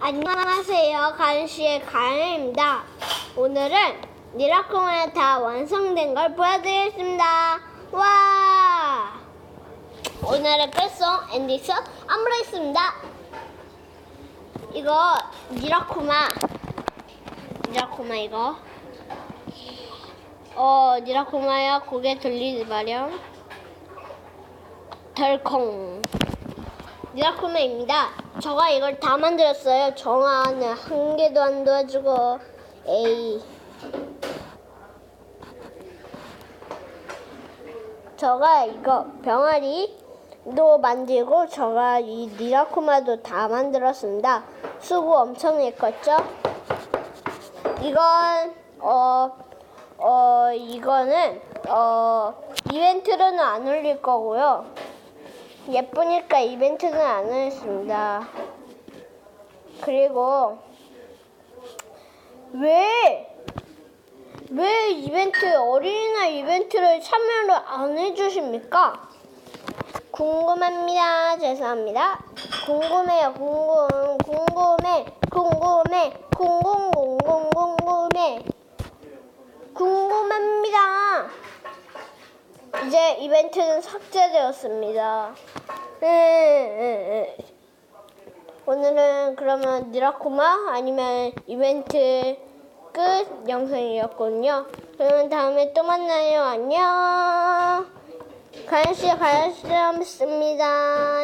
안녕하세요. 가은씨의 가은입니다. 오늘은 미라클만에 다 완성된 걸 보여드리겠습니다. 와! 오늘의 끝송 앤디스 안무라있습니다. 이거 미라코마 미라코마 이거 어 미라코마야 고개 돌리지 마렴 덜콩 미라클맨입니다. 저가 이걸 다 만들었어요. 정아는 한 개도 안 도와주고 에이. 저가 이거 병아리도 만들고 저가 이 미라코마도 다 만들었습니다. 수고 엄청 했겠죠? 이건 어, 어 이거는 어 이벤트로는 안 올릴 거고요. 예쁘니까 이벤트는 안 했습니다. 그리고 왜, 왜 이벤트, 어린이날 이벤트를 참여를 안 해주십니까? 궁금합니다. 죄송합니다. 궁금해요. 궁금, 궁금해, 궁금해, 궁금, 궁금, 궁금해. 궁금합니다. 이제 이벤트는 삭제되었습니다. 네, 오늘은 그러면 미라코마 아니면 이벤트 끝 영상이었군요. 그러면 다음에 또 만나요. 안녕. 가연씨, 가연씨, 습니다